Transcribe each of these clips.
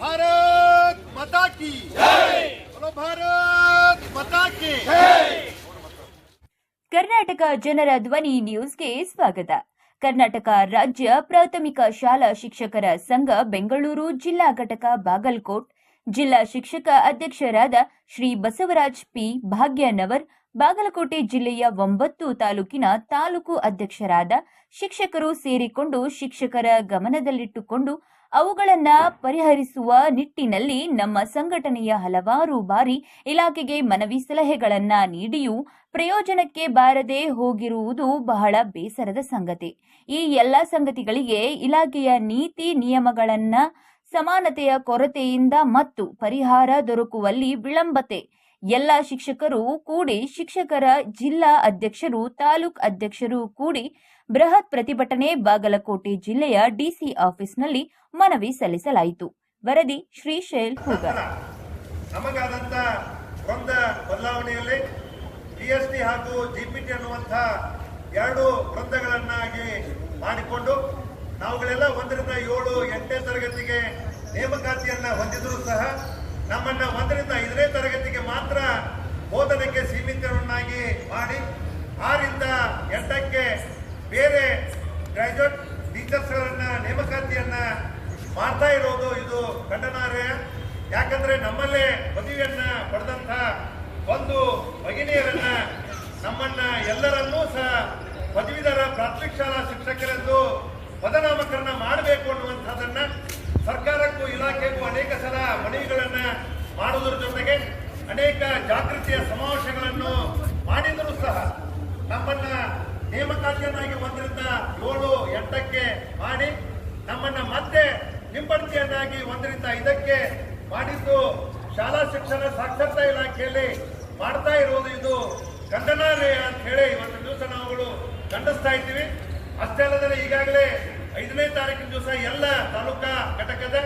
ಭಾರತ್ ಮತಾ ಕಿ बोलो ಭಾರತ್ ಮತಾ ಕಿ ಕರ್ನಾಟಕ ಜನರ ಧ್ವನಿ ನ್ಯೂಸ್ಗೆ ಸ್ವಾಗತ. ಕರ್ನಾಟಕ ರಾಜ್ಯ ಪ್ರಾಥಮಿಕ ಶಾಲಾ ಶಿಕ್ಷಕರ ಸಂಘ ಬೆಂಗಳೂರು ಜಿಲ್ಲಾ ಘಟಕ ಬಾಗಲಕೋಟ್. ಜಿಲ್ಲಾ ಶಿಕ್ಷಕ ಅಧ್ಯಕ್ಷರಾದ ಶ್ರೀ ಬಸವರಾಜ್ ಪಿ. ಭಾಗ್ಯನವರ್ ಬಾಗಲಕೋಟೆ ಜಿಲ್ಲೆಯ ಒಂಬತ್ತು ತಾಲೂಕಿನ ತಾಲೂಕು ಅಧ್ಯಕ್ಷರಾದ ಶಿಕ್ಷಕರು ಸೇರಿಕೊಂಡು ಶಿಕ್ಷಕರ ಗಮನದಲ್ಲಿಟ್ಟುಕೊಂಡು ಅವುಗಳನ್ನು ಪರಿಹರಿಸುವ ನಿಟ್ಟಿನಲ್ಲಿ ನಮ್ಮ ಸಂಘಟನೆಯ ಹಲವಾರು ಬಾರಿ ಇಲಾಖೆಗೆ ಮನವಿ ಸಲಹೆಗಳನ್ನ ನೀಡಿಯೂ ಪ್ರಯೋಜನಕ್ಕೆ ಬಾರದೆ ಹೋಗಿರುವುದು ಬಹಳ ಬೇಸರದ ಸಂಗತಿ. ಈ ಎಲ್ಲ ಸಂಗತಿಗಳಿಗೆ ಇಲಾಖೆಯ ನೀತಿ ನಿಯಮಗಳನ್ನು, ಸಮಾನತೆಯ ಕೊರತೆಯಿಂದ ಮತ್ತು ಪರಿಹಾರ ದೊರಕುವಲ್ಲಿ ವಿಳಂಬತೆ ಎಲ್ಲ ಶಿಕ್ಷಕರು ಕೂಡಿ ಶಿಕ್ಷಕರ ಜಿಲ್ಲಾ ಅಧ್ಯಕ್ಷರು, ತಾಲೂಕ್ ಅಧ್ಯಕ್ಷರು ಕೂಡಿ ಬೃಹತ್ ಪ್ರತಿಭಟನೆ ಬಾಗಲಕೋಟೆ ಜಿಲ್ಲೆಯ ಡಿಸಿ ಆಫೀಸ್ನಲ್ಲಿ ಮನವಿ ಸಲ್ಲಿಸಲಾಯಿತು. ವರದಿ ಶ್ರೀಶೈಲ್ ಹುಗರ್. ನಮಗಾದಂತ ಬದಲಾವಣೆಯಲ್ಲಿ ಹಾಗೂ ಜಿಪಿಟಿ ಅನ್ನುವಂತಹ ಎರಡು ವೃಂದಗಳನ್ನಾಗಿ ಮಾಡಿಕೊಂಡು ನಾವುಗಳೆಲ್ಲ ಒಂದರಿಂದ ಏಳು ಎಂಟನೇ ತರಗತಿಗೆ ನೇಮಕಾತಿಯನ್ನ ಹೊಂದಿದ್ರು ಸಹ ನಮ್ಮನ್ನ ಒಂದರಿಂದ ಐದನೇ ತರಗತಿಗೆ ಮಾತ್ರ ಬೋಧನೆಗೆ ಸೀಮಿತರನ್ನಾಗಿ ಮಾಡಿ, ಆರಿಂದ ಎಂಟಕ್ಕೆ ಬೇರೆ ಗ್ರಾಜುಯೇಟ್ ಟೀಚರ್ಸ್ಗಳನ್ನ ನೇಮಕಾತಿಯನ್ನ ಮಾಡ್ತಾ ಇರೋದು ಇದು ಖಂಡನಾರ್ಹ ಯಾಕಂದ್ರೆ ನಮ್ಮಲ್ಲೇ ಪದವಿಯನ್ನ ಪಡೆದಂತ ಒಂದು ಭಗಿನಿಯರನ್ನ ನಮ್ಮನ್ನ ಎಲ್ಲರನ್ನೂ ಸಹ ಪದವೀಧರ ಪ್ರಾಥಮಿಕ ಶಾಲಾ ಶಿಕ್ಷಕರೆಂದು ಪದನಾಮಕರಣ ಮಾಡಬೇಕು ಅನ್ನುವಂಥದ್ದನ್ನ ಸರ್ಕಾರಕ್ಕೂ ಇಲಾಖೆಗೂ ಅನೇಕ ಸಲ ಮನವಿಗಳನ್ನ ಮಾಡುವುದರ ಜೊತೆಗೆ ಅನೇಕ ಜಾಗೃತಿಯ ಸಮಾವೇಶಗಳನ್ನು ಮಾಡಿದರೂ ಸಹ ನಮ್ಮನ್ನ ನೇಮಕಾತಿಯನ್ನಾಗಿ ಒಂದರಿಂದ ಏಳು ಎಂಟಕ್ಕೆ ಮಾಡಿ ನಮ್ಮನ್ನ ಮತ್ತೆ ಹಿಂಬಡ್ತಿಯನ್ನಾಗಿ ಒಂದರಿಂದ ಇದಕ್ಕೆ ಮಾಡಿದ್ದು ಶಾಲಾ ಶಿಕ್ಷಣ ಸಾಕ್ಷರತಾ ಇಲಾಖೆಯಲ್ಲಿ ಮಾಡ್ತಾ ಇರುವುದು ಇದು ಖಂಡನಾಲಯ ಅಂತ ಹೇಳಿ ಇವತ್ತು ದಿವಸ ನಾವುಗಳು ಖಂಡಿಸ್ತಾ ಇದ್ದೀವಿ. ಅಷ್ಟೇ ಅಲ್ಲದೆ ಈಗಾಗಲೇ ಐದನೇ ತಾರೀಕಿನ ದಿವಸ ಎಲ್ಲ ತಾಲೂಕಾ ಘಟಕದ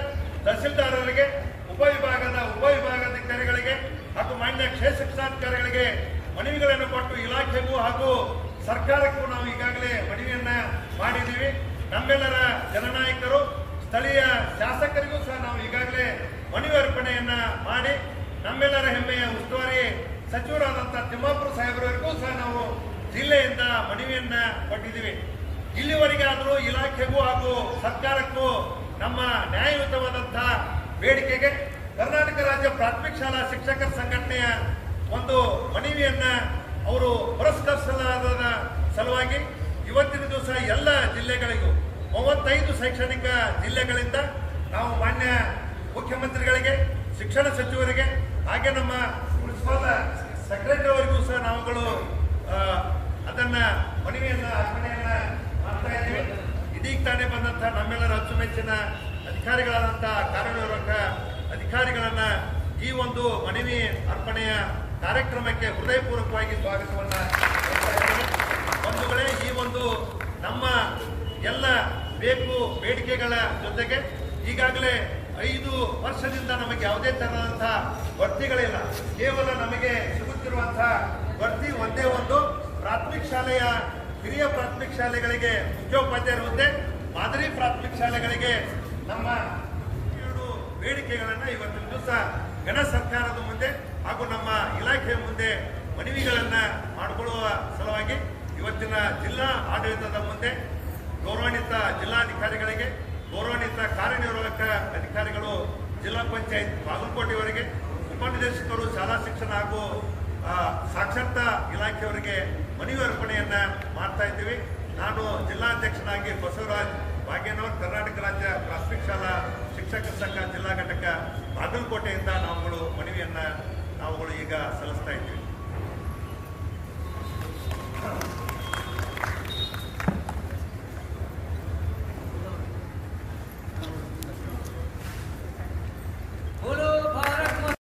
ತಹಸೀಲ್ದಾರರಿಗೆ, ಉಪವಿಭಾಗದ ಉಪವಿಭಾಗಾಧಿಕಾರಿಗಳಿಗೆ ಹಾಗೂ ಮಾನ್ಯ ಕ್ಷೇತ್ರ ಶಿಕ್ಷಣಾಧಿಕಾರಿಗಳಿಗೆ ಮನವಿಗಳನ್ನು ಕೊಟ್ಟು ಇಲಾಖೆಗೂ ಹಾಗೂ ಸರ್ಕಾರಕ್ಕೂ ನಾವು ಈಗಾಗಲೇ ಮನವಿಯನ್ನ ಮಾಡಿದ್ದೀವಿ. ನಮ್ಮೆಲ್ಲರ ಜನನಾಯಕರು, ಸ್ಥಳೀಯ ಶಾಸಕರಿಗೂ ಸಹ ನಾವು ಈಗಾಗಲೇ ಮನವಿ ಅರ್ಪಣೆಯನ್ನ ಮಾಡಿ, ನಮ್ಮೆಲ್ಲರ ಹೆಮ್ಮೆಯ ಉಸ್ತುವಾರಿ ಸಚಿವರಾದಂಥ ತಿಮ್ಮಾಪುರ ಸಾಹೇಬರವರಿಗೂ ಸಹ ನಾವು ಜಿಲ್ಲೆಯಿಂದ ಮನವಿಯನ್ನ ಕೊಟ್ಟಿದ್ದೀವಿ. ಇಲ್ಲಿವರೆಗೆ ಆದರೂ ಇಲಾಖೆಗೂ ಹಾಗೂ ಸರ್ಕಾರಕ್ಕೂ ನಮ್ಮ ನ್ಯಾಯಯುತವಾದಂತಹ ಬೇಡಿಕೆಗೆ ಕರ್ನಾಟಕ ರಾಜ್ಯ ಪ್ರಾಥಮಿಕ ಶಾಲಾ ಶಿಕ್ಷಕರ ಸಂಘಟನೆಯ ಒಂದು ಮನವಿಯನ್ನ ಅವರು ಪುರಸ್ಕರಿಸಲಾದ ಸಲುವಾಗಿ ಇವತ್ತಿನ ದಿವಸ ಎಲ್ಲ ಜಿಲ್ಲೆಗಳಿಗೂ ಮೂವತ್ತೈದು ಶೈಕ್ಷಣಿಕ ಜಿಲ್ಲೆಗಳಿಂದ ನಾವು ಮಾನ್ಯ ಮುಖ್ಯಮಂತ್ರಿಗಳಿಗೆ, ಶಿಕ್ಷಣ ಸಚಿವರಿಗೆ, ಹಾಗೆ ನಮ್ಮ ಪ್ರಿನ್ಸಿಪಾಲ್ ಸೆಕ್ರೆಟರಿ ಅವರಿಗೂ ಸಹ ನಾವುಗಳು ಅದನ್ನ ಮನವಿಯನ್ನ, ಅರ್ಪಣೆಯನ್ನ ಮಾಡ್ತಾ ಇದ್ದೀವಿ. ಇದೀಗ ತಾನೇ ಬಂದಂತಹ ನಮ್ಮೆಲ್ಲರ ಅಚ್ಚುಮೆಚ್ಚಿನ ಅಧಿಕಾರಿಗಳಾದಂತಹ ಕಾರ್ಯನಿರ್ವಾಹಕ ಅಧಿಕಾರಿಗಳನ್ನ ಈ ಒಂದು ಮನವಿ ಅರ್ಪಣೆಯ ಕಾರ್ಯಕ್ರಮಕ್ಕೆ ಹೃದಯಪೂರ್ವಕವಾಗಿ ಸ್ವಾಗತವನ್ನ ಬಂಧುಗಳೇ, ಈ ಒಂದು ನಮ್ಮ ಎಲ್ಲ ಬೇಕು ಬೇಡಿಕೆಗಳ ಜೊತೆಗೆ ಈಗಾಗಲೇ ಐದು ವರ್ಷದಿಂದ ನಮಗೆ ಯಾವುದೇ ತರದಂತಹ ಬಡ್ತಿಗಳಿಲ್ಲ. ಕೇವಲ ನಮಗೆ ಸಿಗುತ್ತಿರುವಂತಹ ಬಡ್ತಿ ಒಂದೇ ಒಂದು. ಪ್ರಾಥಮಿಕ ಶಾಲೆಯ ಹಿರಿಯ ಪ್ರಾಥಮಿಕ ಶಾಲೆಗಳಿಗೆ ಮುಖ್ಯೋಪಾಧ್ಯಾಯರ ಹುದ್ದೆ ಮಾದರಿ ಪ್ರಾಥಮಿಕ ಶಾಲೆಗಳಿಗೆ ನಮ್ಮ ಬೇಡಿಕೆಗಳನ್ನ ಇವತ್ತಿನ ದಿವಸ ಘನ ಸರ್ಕಾರದ ಮುಂದೆ ಹಾಗೂ ನಮ್ಮ ಇಲಾಖೆಯ ಮುಂದೆ ಮನವಿಗಳನ್ನ ಮಾಡಿಕೊಳ್ಳುವ ಸಲುವಾಗಿ ಇವತ್ತಿನ ಜಿಲ್ಲಾ ಆಡಳಿತದ ಮುಂದೆ ಗೌರವಾನ್ವಿತ ಜಿಲ್ಲಾಧಿಕಾರಿಗಳಿಗೆ, ಗೌರವಾನ್ವಿತ ಕಾರ್ಯನಿರ್ವಾಹಕ ಅಧಿಕಾರಿಗಳು, ಜಿಲ್ಲಾ ಪಂಚಾಯತ್ ಬಾಗಲಕೋಟೆಯವರಿಗೆ, ಉಪನಿರ್ದೇಶಕರು, ಶಾಲಾ ಶಿಕ್ಷಣ ಹಾಗೂ ಸಾಕ್ಷರತಾ ಇಲಾಖೆಯವರಿಗೆ ಮನವಿ ಅರ್ಪಣೆಯನ್ನ ಮಾಡ್ತಾ ಇದ್ದೀವಿ. ನಾನು ಜಿಲ್ಲಾಧ್ಯಕ್ಷನಾಗಿ ಬಸವರಾಜ್ ಭಾಗ್ಯನವರ್ ಕರ್ನಾಟಕ ರಾಜ್ಯ ಪ್ರಾಥಮಿಕ ಶಾಲಾ ಶಿಕ್ಷಕ ಸಂಘ ಜಿಲ್ಲಾ ಘಟಕ ಬಾಗಲಕೋಟೆಯಿಂದ ನಾವುಗಳು ಮನವಿಯನ್ನು ನಾವುಗಳು ಈಗ ಸಲ್ಲಿಸ್ತಾ ಇದ್ದೀವಿ